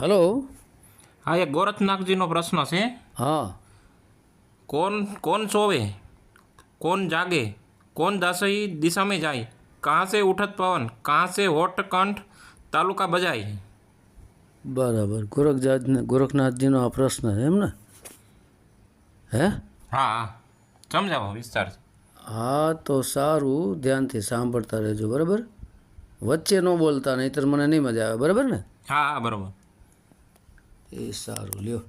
Hello. હા એ ગોરખનાથજીનો પ્રશ્ન છે. હા. કોણ કોણ સોવે? કોણ જાગે? કોણ દાસઈ દિશામાં જાય? કાંસે ઉઠત પવન? કાંસે कहाँ से તાલુકા બજાય? બરાબર. ગોરખજાત ગોરખનાથજીનો આ પ્રશ્ન છે એમને હે હા. સમજાવો વિસ્તાર. હા તો સારું. ધ્યાનથી સાંભળતા રહેજો બરાબર? વચ્ચે ન બોલતા નહીતર મને નહીં મજા આવે બરાબર ને? હા હા બરાબર. એ સારું, લ્યો.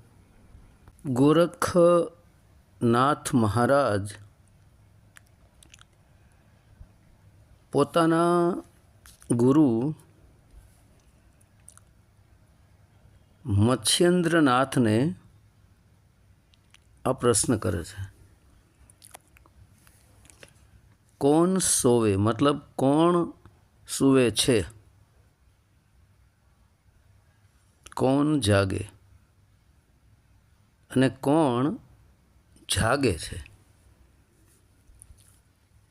ગોરખનાથ મહારાજ પોતાના ગુરુ મત્સ્યેન્દ્રનાથને આ પ્રશ્ન કરે છે. કોણ સોવે? મતલબ કોણ સૂવે છે? કોણ જાગે? અને કોણ જાગે છે?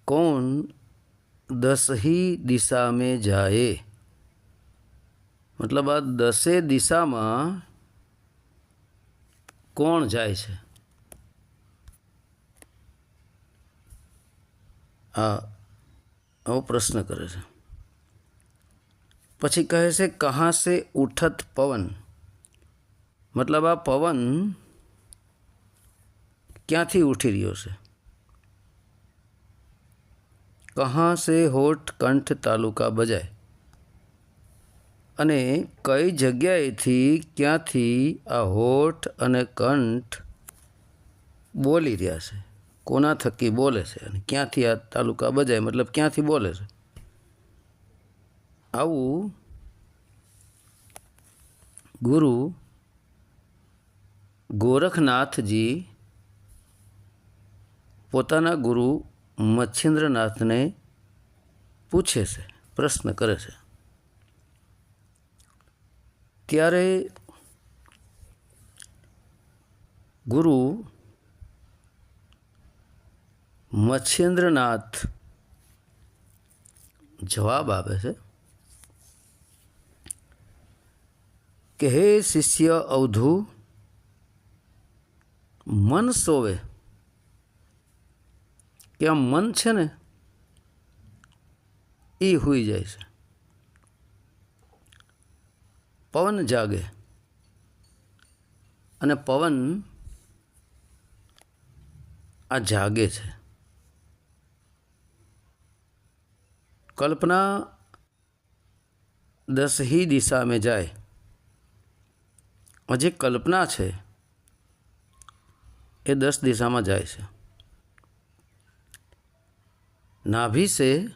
કોણ દસહી દિશા મેં જાય? મતલબ આ દસે દિશામાં કોણ જાય છે? આ આવો પ્રશ્ન કરે છે. પછી કહે છે, કહાં સે ઉઠત પવન? મતલબ આ પવન ક્યાંથી ઉઠી રહ્યો છે? કહાં સે હોઠ કંઠ તાલુકા બજાય? અને કઈ જગ્યાએથી ક્યાંથી આ હોઠ અને કંઠ બોલી રહ્યા છે? કોના થકી બોલે છે અને ક્યાંથી આ તાલુકા બજાય? મતલબ ક્યાંથી બોલે છે? આવું ગુરુ ગોરખનાથજી પોતાના ગુરુ મચ્છેન્દ્રનાથને પૂછે છે, પ્રશ્ન કરે છે. ત્યારે ગુરુ મચ્છેન્દ્રનાથ જવાબ આપે છે કે, હે શિષ્ય અવધુ મન સોવે. કે આ મન છે ને એ હોઈ જાય છે. પવન જાગે. અને પવન આ જાગે છે. કલ્પના દસ ही દિશા में જાય. જે કલ્પના છે. એ દસ દિશામાં જાય છે. નાભિ સે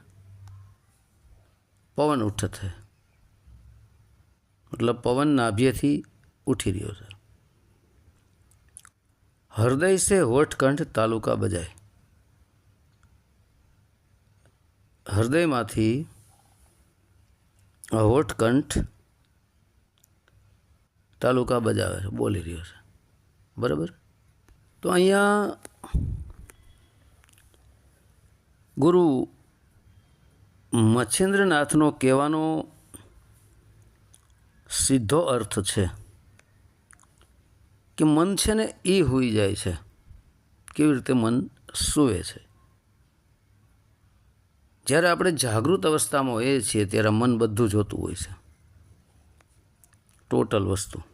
પવન ઉઠત હે. મતલબ પવન નાભ્યથી ઉઠી રહ્યો છે. હૃદય સે હોઠકંઠ તાલુકા બજાય. હૃદયમાંથી હોઠકંઠ તાલુકા બજાવે છે, બોલી રહ્યો છે. બરાબર? તો અહીંયા ગુરુ મચ્છેન્દ્રનાથનો કહેવાનો સીધો અર્થ છે કે મન છે ને એ હોઈ જાય છે. કેવી રીતે મન સૂવે છે? જ્યારે આપણે જાગૃત અવસ્થામાં હોઈએ છીએ ત્યારે મન બધું જોતું હોય છે. ટોટલ વસ્તુ.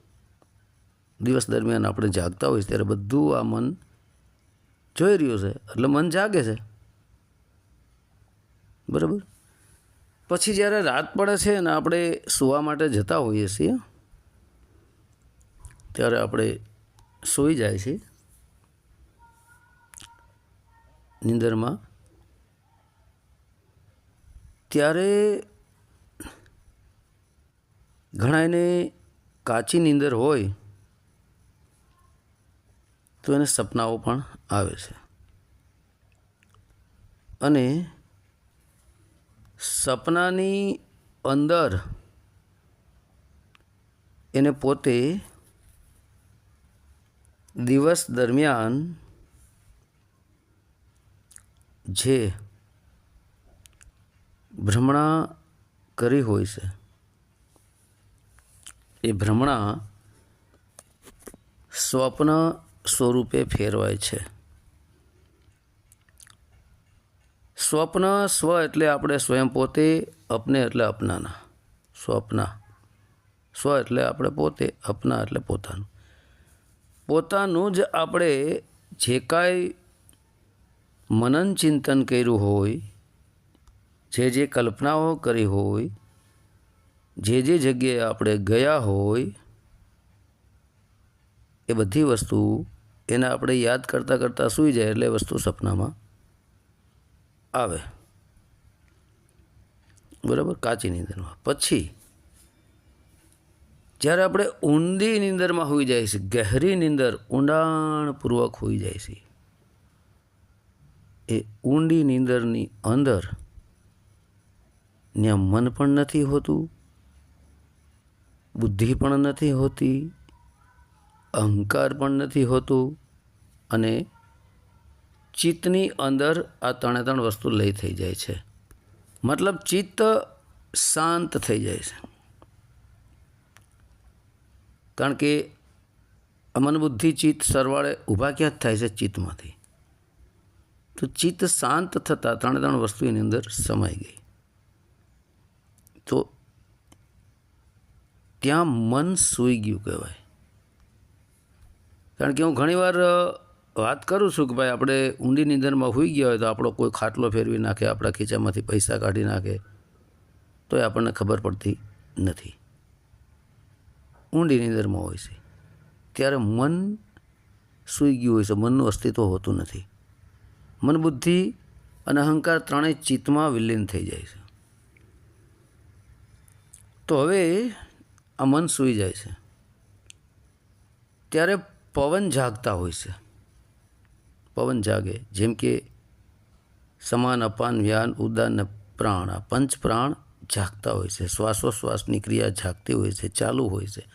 દિવસ દરમિયાન આપણે જાગતા હોઈએ ત્યારે બધું આ મન જોઈ રહ્યું છે. એટલે મન જાગે છે. બરાબર? પછી જ્યારે રાત પડે છે અને આપણે સૂવા માટે જતા હોઈએ છીએ, ત્યારે આપણે સૂઈ જાય છે. નીંદરમાં. ત્યારે ઘણા એને કાચી નીંદર હોય તો એને સપનાઓ પણ આવે છે. અને સપનાની અંદર એને પોતે દિવસ દરમિયાન જે ભ્રમણા કરી હોય છે, એ ભ્રમણા સ્વપ્ન સ્વરૂપે ફેરવાય છે. સ્વપ્ન સ્વ એટલે આપણે સ્વયં પોતે, અપને એટલે અપનાના. સ્વપ્ના. સ્વ એટલે આપણે પોતે, અપના એટલે પોતાનું. પોતાનું જ આપણે જે કાંઈ મનન ચિંતન કર્યું હોય, જે જે કલ્પનાઓ કરી હોય, જે જે જગ્યાએ આપણે ગયા હોય, એ બધી વસ્તુ એને આપણે યાદ કરતાં કરતાં સૂઈ જાય એટલે વસ્તુ સપનામાં આવે. બરાબર? કાચી નીંદરમાં. પછી, જ્યારે આપણે ઊંડી નીંદરમાં હોઈ જાય છે, ગહેરી નીંદર ઊંડાણપૂર્વક હોઈ જાય છે, એ ઊંડી નીંદરની અંદર ત્યાં મન પણ નથી હોતું, બુદ્ધિ પણ નથી હોતી અહંકાર પણ નથી હોતું અને ચિત્તની અંદર આ ત્રણે ત્રણ વસ્તુ લઈ થઈ જાય છે. મતલબ ચિત્ત શાંત થઈ જાય છે. કારણ કે અમન બુદ્ધિ ચિત્ત સરવાળે ઊભા ક્યાં જ થાય છે? ચિત્તમાંથી. તો ચિત્ત શાંત થતાં ત્રણે ત્રણ વસ્તુ એની અંદર સમાઈ ગઈ. તો ત્યાં મન સૂઈ ગયું કહેવાય. કારણ કે હું ઘણીવાર વાત કરું છું કે ભાઈ આપણે ઊંડી નિંદરમાં હોઈ ગયા હોય તો આપણો કોઈ ખાટલો ફેરવી નાખે, આપણા ખીચામાંથી પૈસા કાઢી નાખે તો એ આપણને ખબર પડતી નથી. ઊંડી નિંદરમાં હોય છે. ત્યારે મન સૂઈ ગયું હોય છે, મનનું અસ્તિત્વ હોતું નથી. મન બુદ્ધિ અને અહંકાર ત્રણેય ચિત્તમાં વિલીન થઈ જાય છે. તો હવે આ મન સૂઈ જાય છે. ત્યારે પવન જાગતા હોય છે. પવન જાગે. જેમ કે સમાન, અપાન, વ્યાન, ઉદાન પ્રાણ. આ પંચ પ્રાણ જાગતા હોય છે. શ્વાસોશ્વાસની ક્રિયા જાગતી હોય છે, ચાલુ હોય છે.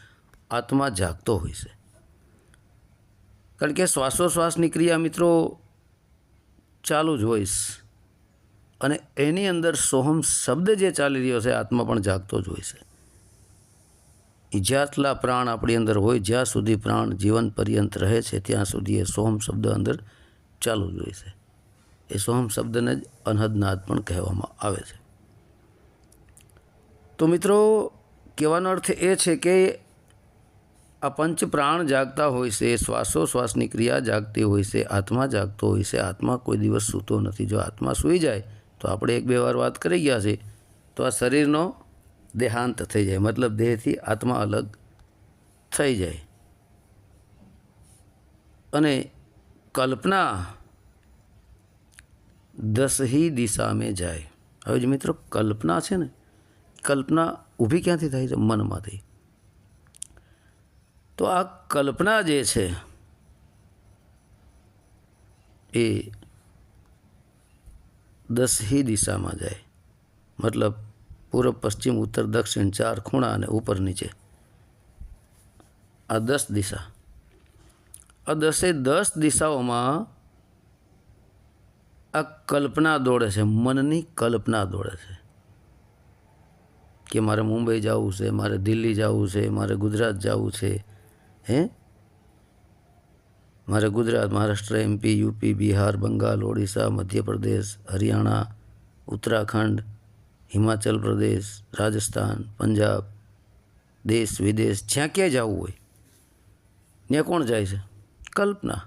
આત્મા જાગતો હોય છે. કારણ કે શ્વાસોશ્વાસની ક્રિયા મિત્રો ચાલુ જ હોઈશ અને એની અંદર સોહમ શબ્દ જે ચાલી રહ્યો છે, આત્મા પણ જાગતો જ હોય છે. જેટલા પ્રાણ આપણી અંદર હોય, જ્યાં સુધી પ્રાણ જીવન પર્યંત રહે છે, ત્યાં સુધી એ સોહમ શબ્દ અંદર ચાલુ જ હોય એ સોહમ શબ્દને જ અનહદનાદ પણ કહેવામાં આવે છે. તો મિત્રો, કહેવાનો અર્થ એ છે કે આ પંચ પ્રાણ જાગતા હોય છે, શ્વાસોશ્વાસની ક્રિયા જાગતી હોય છે, આત્મા જાગતો હોય છે, આત્મા કોઈ દિવસ સૂતો નથી. જો આત્મા સૂઈ જાય, તો આપણે એક બે વાર વાત કરી ગયા છે, તો આ શરીરનો દેહાંત થઈ જાય. મતલબ દેહથી આત્મા અલગ થઈ જાય. અને કલ્પના દસહી દિશામાં જાય. હવે જે મિત્રો, કલ્પના છે ને, કલ્પના ઊભી ક્યાંથી થાય? છે મનમાંથી. તો આ કલ્પના જે છે, એ દસહી દિશામાં જાય. મતલબ પૂર્વ પશ્ચિમ, ઉત્તર, દક્ષિણ, ચાર ખૂણા અને ઉપર નીચે. આ દસ દિશા. આ દસે દસ દિશાઓમાં આ કલ્પના દોડે છે, મનની કલ્પના દોડે છે. કે મારે મુંબઈ જવું છે, મારે દિલ્હી જવું છે, મારે ગુજરાત જવું છે, હે? મારે ગુજરાત, મહારાષ્ટ્ર એમપી યુપી બિહાર, બંગાળ, ઓડિશા, મધ્યપ્રદેશ, હરિયાણા, ઉત્તરાખંડ હિમાચલ પ્રદેશ, રાજસ્થાન, પંજાબ, દેશ, વિદેશ, જ્યાં ક્યાંય જવું હોય, ત્યાં કોણ જાય છે? કલ્પના.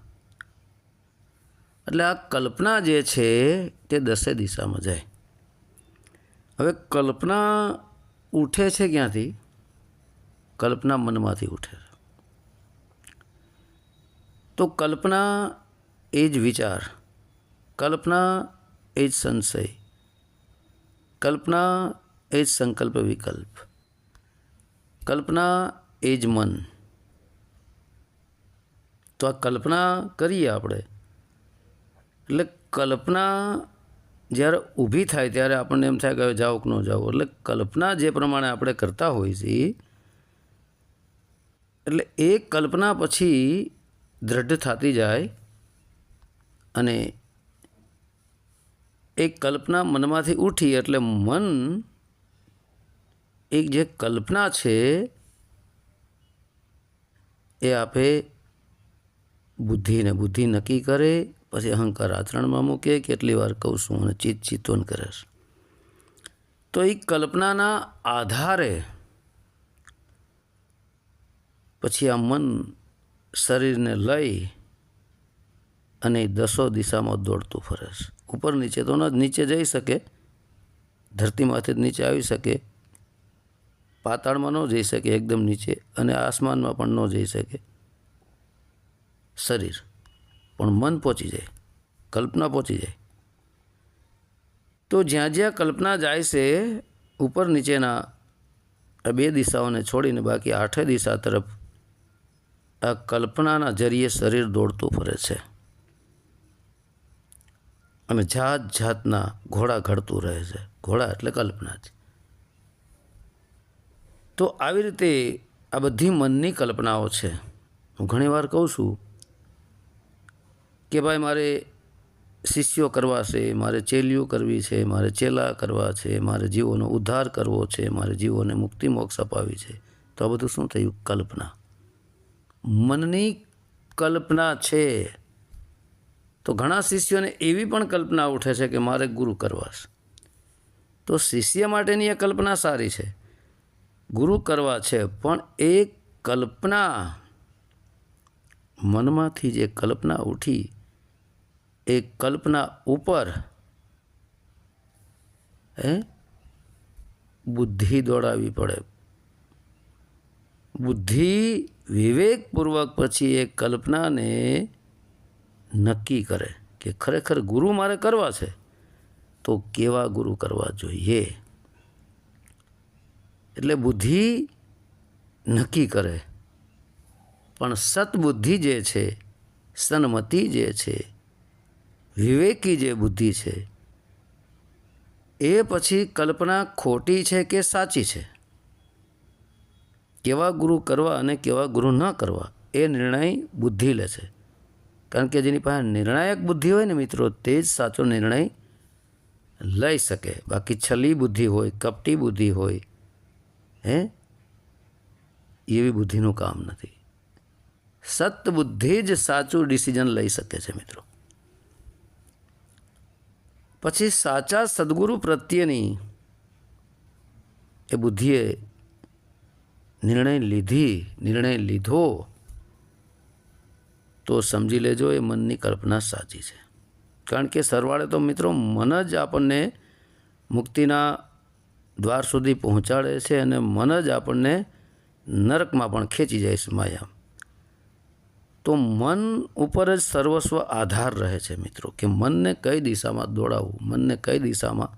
એટલે આ કલ્પના જે છે તે દસે દિશામાં જાય. હવે કલ્પના ઉઠે છે ક્યાંથી? કલ્પના મનમાંથી ઉઠે છે. તો કલ્પના એ જ વિચાર, કલ્પના એ જ સંશય કલ્પના એ જ સંકલ્પ વિકલ્પ. કલ્પના એ જ મન. તો આ કલ્પના કરીએ આપણે. એટલે કલ્પના જ્યારે ઊભી થાય ત્યારે આપણને એમ થાય કે જાઓ કે ન જાઓ. એટલે કલ્પના જે પ્રમાણે આપણે કરતા હોઈએ છીએ, એટલે એ કલ્પના પછી દ્રઢ થતી જાય અને એક કલ્પના મનમાંથી ઉઠી એટલે મન એક જે કલ્પના છે, એ આપે બુદ્ધિને બુદ્ધિ નક્કી કરે, પછી અહંકાર આચરણમાં મૂકે, કેટલી વાર કહું છું અને ચિત્ત ચિત્તોન કરે તો એ કલ્પનાના આધારે પછી આ મન શરીરને લઈ અને દસો દિશામાં દોડતું ફરે છે. ઉપર નીચે તો ન, નીચે જઈ શકે, ધરતીમાંથી જ નીચે આવી શકે, પાતાળમાં ન જઈ શકે, એકદમ નીચે અને આસમાનમાં પણ ન જઈ શકે. શરીર પણ મન પહોંચી જાય, કલ્પના પહોંચી જાય. તો જ્યાં જ્યાં કલ્પના જાય છે, ઉપર નીચેના આ બે દિશાઓને છોડીને બાકી આઠે દિશા તરફ આ કલ્પનાના જરીએ શરીર દોડતું ફરે છે. અને જાત જાતના ઘોડા ઘડતું રહે છે. ઘોડા એટલે કલ્પના જ તો આવી રીતે આ બધી મનની કલ્પનાઓ છે. હું ઘણીવાર કહું છું કે ભાઈ મારે શિષ્યો કરવા છે, મારે ચેલીઓ કરવી છે, મારે ચેલા કરવા છે, મારે જીવોનો ઉદ્ધાર કરવો છે, મારે જીવોને મુક્તિ મોક્ષ અપાવી છે. તો આ બધું શું થયું? કલ્પના. મનની કલ્પના છે. તો ઘણા શિષ્યોને એવી પણ કલ્પના ઉઠે છે કે મારે ગુરુ કરવા છે તો શિષ્ય માટેની એ કલ્પના સારી છે. ગુરુ કરવા છે, પણ એ કલ્પના મનમાંથી જે કલ્પના ઉઠી, એ કલ્પના ઉપર, હે, બુદ્ધિ દોડાવી પડે. બુદ્ધિ વિવેકપૂર્વક પછી એ કલ્પનાને નક્કી કરે કે ખરેખર ગુરુ મારે કરવા છે, તો કેવા ગુરુ કરવા જોઈએ? એટલે બુદ્ધિ નક્કી કરે. પણ સતબુદ્ધિ જે છે, સન્મતિ જે છે, વિવેકી જે બુદ્ધિ છે, એ પછી કલ્પના ખોટી છે કે સાચી છે? કેવા ગુરુ કરવા અને કેવા ગુરુ ન કરવા, એ નિર્ણય બુદ્ધિ લે છે. કારણ કે જેની પાસે નિર્ણાયક બુદ્ધિ હોય ને મિત્રો, તે જ સાચો નિર્ણય લઈ શકે. બાકી છલી બુદ્ધિ હોય, કપટી બુદ્ધિ હોય, હે? એવી બુદ્ધિનું કામ નથી. સત્બુદ્ધિ જ સાચું ડિસિઝન લઈ શકે છે મિત્રો. પછી સાચા સદગુરુ પ્રત્યેની એ બુદ્ધિએ નિર્ણય લીધી, નિર્ણય લીધો તો સમજી લેજો, એ મનની કલ્પના સાચી છે. કારણ કે સરવાળે તો મિત્રો મન જ આપણને મુક્તિના દ્વાર સુધી પહોંચાડે છે અને મન જ આપણને નરકમાં પણ ખેંચી જાય છે માયા તો મન ઉપર જ સર્વસ્વ આધાર રહે છે મિત્રો, કે મનને કઈ દિશામાં દોડાવવું, મનને કઈ દિશામાં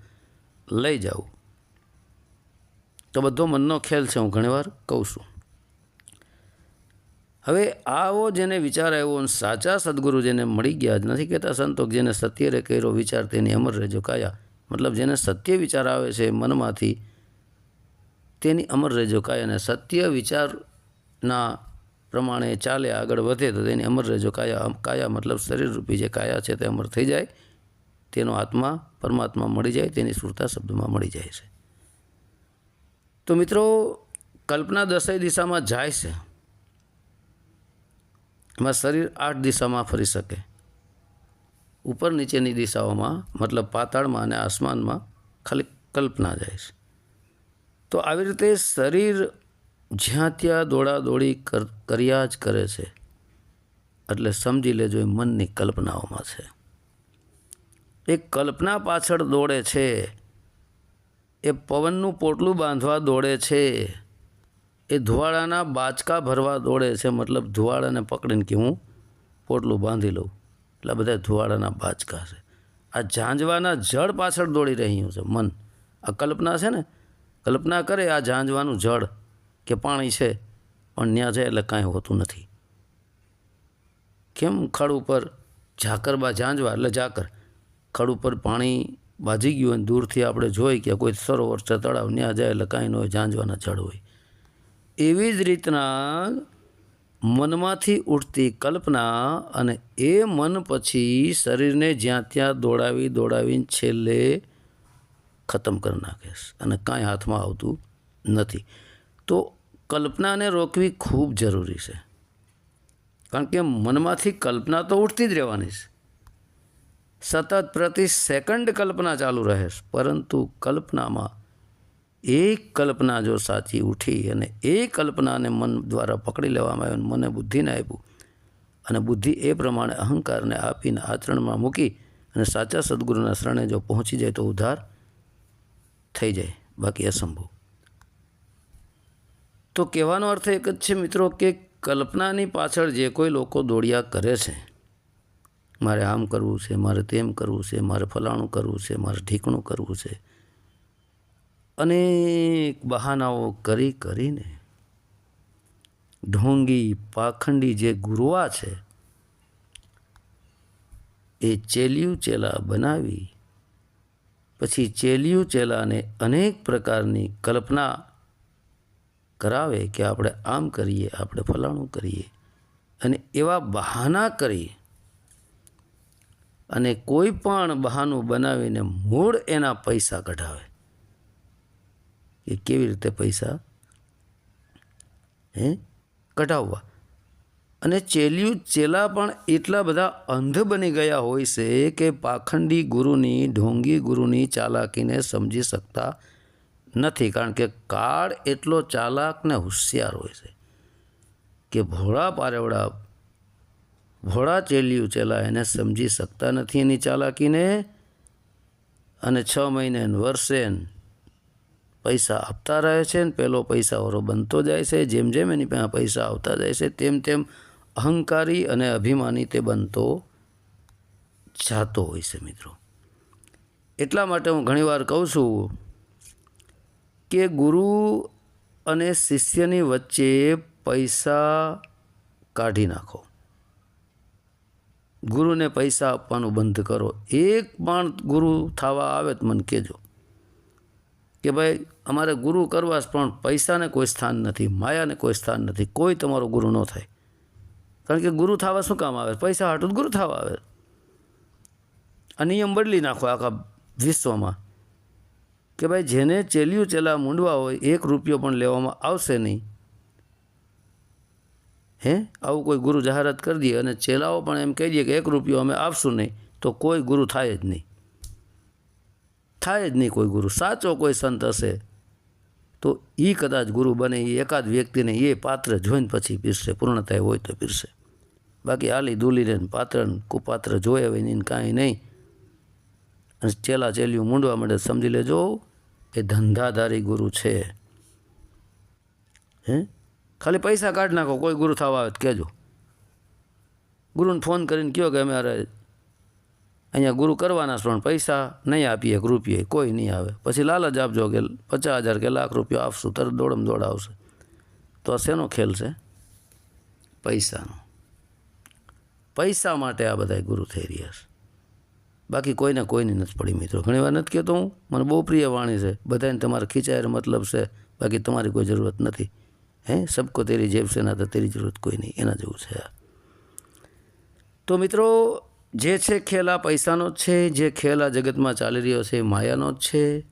લઈ જવું. તો બધો મનનો ખેલ છે, હું ઘણીવાર કહું છું. હવે આવો જેને વિચાર આવ્યો સાચા સદગુરુ જેને મળી ગયા જ નથી કહેતા સંતો જેને સત્યરે કર્યો વિચાર તેની અમર રહેજો કાયા. મતલબ જેને સત્ય વિચાર આવે છે મનમાંથી તેની અમર રહેજો કાયા અને સત્ય વિચારના પ્રમાણે ચાલે આગળ વધે તો તેની અમર રહેજો કાયા. કાયા મતલબ શરીરરૂપી જે કાયા છે તે અમર થઈ જાય. તેનો આત્મા પરમાત્મા મળી જાય, તેની સુરતા શબ્દમાં મળી જાય છે. તો મિત્રો, કલ્પના દસય દિશામાં જાય છે. એમાં શરીર આઠ દિશામાં ફરી શકે. ઉપર નીચેની દિશાઓમાં, મતલબ પાતાળમાં અને આસમાનમાં ખાલી કલ્પના જાય છે. તો આવી રીતે શરીર જ્યાં ત્યાં દોડાદોડી કર, કર્યા જ કરે છે. એટલે સમજી લેજો એ મનની કલ્પનાઓમાં છે. એ કલ્પના પાછળ દોડે છે. એ પવનનું પોટલું બાંધવા દોડે છે. એ ધુવાળાના બાચકા ભરવા દોડે છે, મતલબ ધુવાળાને પકડીને કે હું પોટલું બાંધી લઉં. એટલે બધા ધુવાળાના બાચકા છે. આ ઝાંઝવાના જળ પાછળ દોડી રહ્યું છે, મન. આ કલ્પના છે ને? કલ્પના કરે આ ઝાંઝવાનું જળ કે પાણી છે, પણ ત્યાં જાય એટલે કાંઈ હોતું નથી. કેમ ખડ ઉપર ઝાકર બા ઝાંઝવા? એટલે ઝાકર. ખડ ઉપર પાણી બાજી ગયું હોય દૂરથી આપણે જોઈ કે કોઈ સરોવર છે, તળાવ ત્યાં જાય એટલે કાંઈ ન હોય, ઝાંઝવાના જળ હોય. એવી જ રીતના મનમાંથી ઉઠતી કલ્પના અને એ મન પછી શરીરને જ્યાં ત્યાં દોડાવી દોડાવીને છેલ્લે ખતમ કરી નાખે અને કાંઈ હાથમાં આવતું નથી. તો કલ્પનાને રોકવી ખૂબ જરૂરી છે. કારણ કે મનમાંથી કલ્પના તો ઉઠતી જ રહેવાની છે. સતત પ્રતિ સેકન્ડ કલ્પના ચાલુ રહે છે, પરંતુ કલ્પનામાં એક કલ્પના જો સાચી ઉઠી અને એ કલ્પનાને મન દ્વારા પકડી લેવામાં આવ્યો મને બુદ્ધિને આપ્યું. અને બુદ્ધિ એ પ્રમાણે અહંકારને આપીને આચરણમાં મૂકી અને સાચા સદગુરુના શરણે જો પહોંચી જાય તો ઉદ્ધાર થઈ જાય. બાકી અસંભવ. તો કહેવાનો અર્થ એક જ છે મિત્રો કે કલ્પનાની પાછળ જે કોઈ લોકો દોડિયા કરે છે, મારે આમ કરવું છે, મારે તેમ કરવું છે, મારે ફલાણું કરવું છે, મારે ઠીકણું કરવું છે અનેક બહાનાઓ કરી કરીને ઢોંગી, પાખંડી જે ગુરવા છે, એ ચેલિયું ચેલા બનાવી. પછી ચેલિયું ચેલાને અનેક પ્રકારની કલ્પના કરાવે કે આપણે આમ કરીએ, આપણે ફલાણું કરીએ. અને એવા બહાના કરી અને કોઈ પણ બહાનું બનાવીને મૂળ એના પૈસા કઢાવે. કે કેવી રીતે પૈસા, હે, કઢાવવા? અને ચેલ્યું, ચેલા પણ એટલા બધા અંધ બની ગયા હોય છે કે પાખંડી ગુરુની, ઢોંગી ગુરુની ચાલાકીને સમજી શકતા નથી. કારણ કે કાળ એટલો ચાલાક ને હોશિયાર હોય છે કે ભોળા પારેવડા, ભોળા ચેલ્યું ચેલા એને સમજી શકતા નથી એની ચાલાકીને. અને છ મહિને વર્ષે પૈસા આપતા રહે છે ને પહેલો પૈસાવાળો બનતો જાય છે, જેમ જેમ એની પાસે પૈસા આવતા જાય છે, તેમ તેમ અહંકારી અને અભિમાની તે બનતો જાતો હોય છે મિત્રો. એટલા માટે હું ઘણીવાર કહું છું કે ગુરુ અને શિષ્યની વચ્ચે પૈસા કાઢી નાખો. ગુરુને પૈસા આપવાનું બંધ કરો. એક પણ ગુરુ થવા આવે તો મને કહેજો. કે ભાઈ, અમારે ગુરુ કરવા પણ પૈસાને કોઈ સ્થાન નથી, માયાને કોઈ સ્થાન નથી, કોઈ તમારો ગુરુ ન થાય. કારણ કે ગુરુ થવા શું કામ આવે? પૈસા હાટું ગુરુ થવા આવે. આ નિયમ બદલી નાખો આખા વિશ્વમાં. કે ભાઈ, જેને ચેલિયું ચેલા મૂંડવા હોય, એક રૂપિયો પણ લેવામાં આવશે નહીં. હે? આવું કોઈ ગુરુ જાહેરાત કરી દઈએ અને ચેલાઓ પણ એમ કહી દઈએ કે એક રૂપિયો અમે આપશું નહીં, તો કોઈ ગુરુ થાય જ નહીં. થાય જ નહીં કોઈ ગુરુ. સાચો કોઈ સંત હશે તો એ કદાચ ગુરુ બને એ એકાદ વ્યક્તિને એ પાત્ર જોઈને પછી પીરશે પૂર્ણતા હોય તો પીરશે બાકી આલી દુલીને પાત્ર કુપાત્ર જોયે હોય નહીં કાંઈ નહીં. અને ચેલા ચેલિયું મૂંડવા માટે સમજી લેજો, એ ધંધાધારી ગુરુ છે. હે? ખાલી પૈસા કાઢી નાખો, કોઈ ગુરુ થવા આવે કહેજો. ગુરુને ફોન કરીને કહો કે અમારે અહીંયા ગુરુ કરવાના પણ પૈસા નહીં આપીએ રૂપિયે કોઈ નહીં આવે. પછી લાલચ આપજો કે પચાસ હજાર કે લાખ રૂપિયા આપશું, તરત દોડમ દોડાવશે તો આ શેનો ખેલ છે? પૈસાનો. પૈસા માટે આ બધા ગુરુ થઈ રહ્યા છે. બાકી કોઈને કોઈની નથી પડી મિત્રો. ઘણી વાર નથી કહેતો હું, મને બહુ પ્રિય વાણી છે. બધાને તમારે ખીચાય મતલબ છે, બાકી તમારી કોઈ જરૂરત નથી. હે? સબકો તેરી જેબ છે, ના તો તેરી જરૂરત કોઈ નહીં. એના જેવું છે તો મિત્રો જે છે ખેલ આ પૈસાનો જ છે, જે ખેલ આ જગતમાં ચાલી રહ્યો છે એ માયાનો જ છે.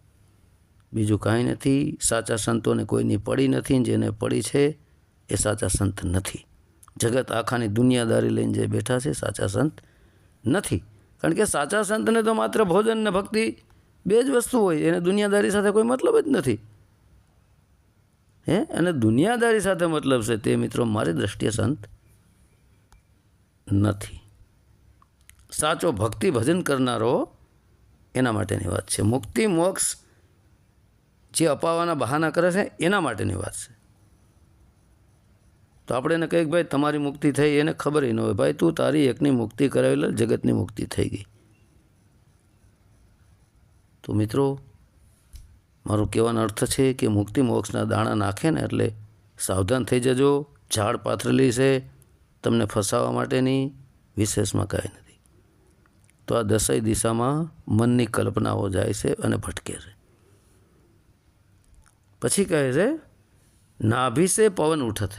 બીજું કાંઈ નથી. સાચા સંતોને કોઈની પડી નથી, જેને પડી છે એ સાચા સંત નથી. જગત આખાની દુનિયાદારી લઈને જે બેઠા છે સાચા સંત નથી. કારણ કે સાચા સંતને તો માત્ર ભોજન ને ભક્તિ બે જ વસ્તુ હોય, એને દુનિયાદારી સાથે કોઈ મતલબ જ નથી. હે? અને દુનિયાદારી સાથે મતલબ છે તે મિત્રો મારી દ્રષ્ટિએ સંત નથી. સાચો ભક્તિ ભજન કરનારો એના માટેની વાત છે. મુક્તિ, મોક્ષ જે અપાવવાના બહાના કરે છે, એના માટેની વાત છે. તો આપણે એને કહીએ ભાઈ, તમારી મુક્તિ થઈ, એને ખબર ન હોય. ભાઈ, તું તારી એકની મુક્તિ કરાવી લે જગતની મુક્તિ થઈ ગઈ. તો મિત્રો, મારો કહેવાનો અર્થ છે કે મુક્તિ, મોક્ષના દાણા નાખે ને એટલે સાવધાન થઈ જજો. ઝાડ પાથરેલી છે, તમને ફસાવા માટેની વિશેષમાં કાંઈ નથી. તો આ દસય દિશામાં મનની કલ્પનાઓ જાય છે અને ભટકે છે. પછી કહે છે, નાભી સે પવન ઉઠત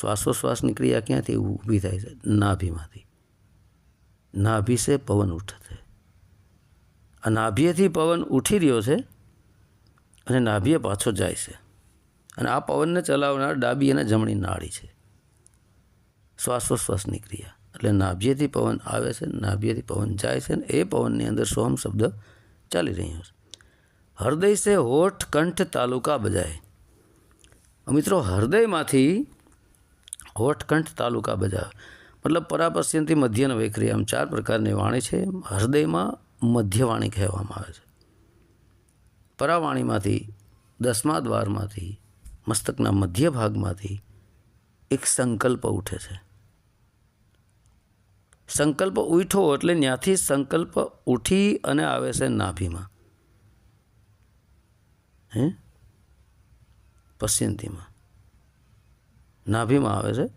શ્વાસોશ્વાસની ક્રિયા ક્યાંથી ઊભી થાય છે? નાભીમાંથી. નાભી સે પવન ઉઠત આ નાભીએથી પવન ઉઠી રહ્યો છે અને નાભીએ પાછો જાય છે અને આ પવનને ચલાવનાર ડાબી અને જમણી નાળી છે. શ્વાસોશ્વાસની ક્રિયા. એટલે નાભ્યથી પવન આવે છે, નાભ્યથી પવન જાય છે ને એ પવનની અંદર સોમ શબ્દ ચાલી રહ્યો છે. હૃદય સે હોઠ કંઠ તાલુકા બજાય. મિત્રો, હૃદયમાંથી હોઠ કંઠ તાલુકા બજાવે. મતલબ પરાપશ્યનથી મધ્યન વૈખરી, આમ ચાર પ્રકારની વાણી છે. હૃદયમાં મધ્યવાણી કહેવામાં આવે છે. પરાવાણીમાંથી, દસમા દ્વારમાંથી, મસ્તકના મધ્ય ભાગમાંથી એક સંકલ્પ ઉઠે છે. સંકલ્પ ઉઠો એટલે ત્યાંથી સંકલ્પ ઉઠી અને આવે છે નાભીમાં. હે? પશ્યંતીમાં. નાભીમાં આવે છે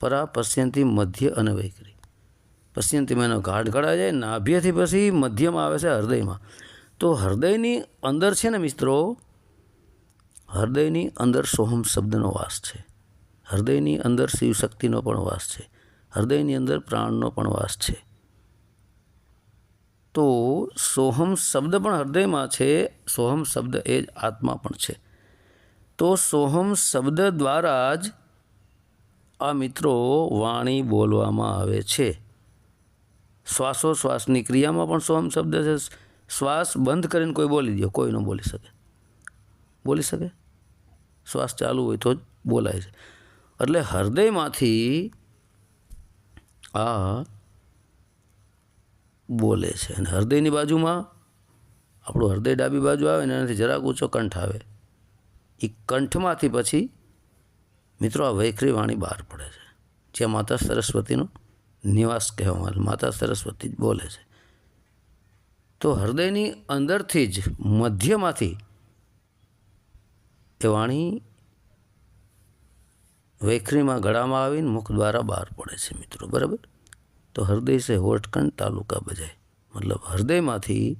પરા પશ્યંતી મધ્ય અને વૈખરી પશ્યંતીમાં એનો ગાઢ ઘડા જાય, નાભ્યથી પછી મધ્યમાં આવે છે હૃદયમાં. તો હૃદયની અંદર છે ને મિત્રો, હૃદયની અંદર સોહમ શબ્દનો વાસ છે. હૃદયની અંદર શિવશક્તિનો પણ વાસ છે. હૃદયની અંદર પ્રાણનો પણ વાસ છે. તો સોહમ શબ્દ પણ હૃદયમાં છે, સોહમ શબ્દ એ જ આત્મા પણ છે. તો સોહમ શબ્દ દ્વારા જ આ મિત્રો વાણી બોલવામાં આવે છે. શ્વાસોશ્વાસની ક્રિયામાં પણ સોહમ શબ્દ છે. શ્વાસ બંધ કરીને કોઈ બોલી દો, કોઈ ન બોલી શકે. બોલી શકે? શ્વાસ ચાલુ હોય તો જ બોલાય છે. એટલે હૃદયમાંથી આ બોલે છે. અને હૃદયની બાજુમાં આપણું હૃદય ડાબી બાજુ આવે ને એનાથી જરાક ઊંચો કંઠ આવે. એ કંઠમાંથી પછી મિત્રો આ વૈખરી વાણી બહાર પડે છે. જ્યાં માતા સરસ્વતીનો નિવાસ કહેવામાં આવે માતા સરસ્વતી જ બોલે છે. તો હૃદયની અંદરથી જ મધ્યમાંથી એ વાણી વૈખરીમાં ગળામાં આવીને મુખ દ્વારા બહાર પડે છે મિત્રો, બરાબર? તો હૃદય છે હોઠ કંઠ તાલુકા બજાય. મતલબ હૃદયમાંથી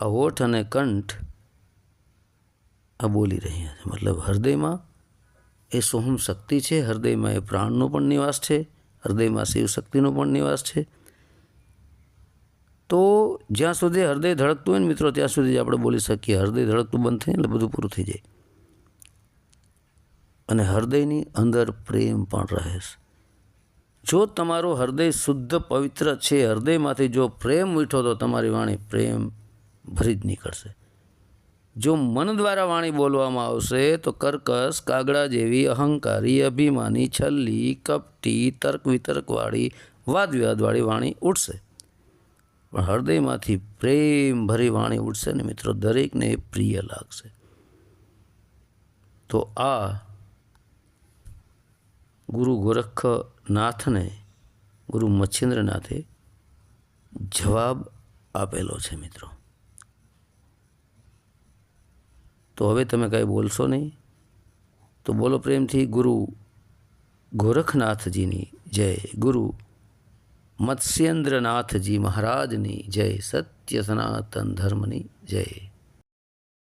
આ હોઠ અને કંઠ આ બોલી રહ્યા છે. મતલબ હૃદયમાં એ સોહમ શક્તિ છે, હૃદયમાં એ પ્રાણનો પણ નિવાસ છે, હૃદયમાં શિવ શક્તિનો પણ નિવાસ છે. તો જ્યાં સુધી હૃદય ધડકતું હોય ને મિત્રો, ત્યાં સુધી જ આપણે બોલી શકીએ. હૃદય ધડકતું બંધ થાય એટલે બધું પૂરું થઈ જાય. અને હૃદયની અંદર પ્રેમ પણ રહેશે જો તમારું હૃદય શુદ્ધ, પવિત્ર છે, હૃદયમાંથી જો પ્રેમ મીઠો તો તમારી વાણી પ્રેમ ભરી જ નીકળશે. જો મન દ્વારા વાણી બોલવામાં આવશે, તો કર્કશ, કાગડા જેવી, અહંકારી, અભિમાની, છલ્લી, કપટી તર્ક વિતર્કવાળી વાદ વિવાદવાળી વાણી ઉઠશે પણ હૃદયમાંથી પ્રેમ ભરી વાણી ઉઠશે ને મિત્રો, દરેકને પ્રિય લાગશે. તો આ ગુરુ ગોરખનાથને, ગુરુ મચ્છિન્દ્રનાથે જવાબ આપેલો છે મિત્રો. તો હવે તમે કાંઈ બોલશો નહીં? તો બોલો પ્રેમથી, ગુરુ ગોરખનાથજીની જય, ગુરુ મત્સ્યેન્દ્રનાથજી મહારાજની જય, સત્ય સનાતન ધર્મની જય.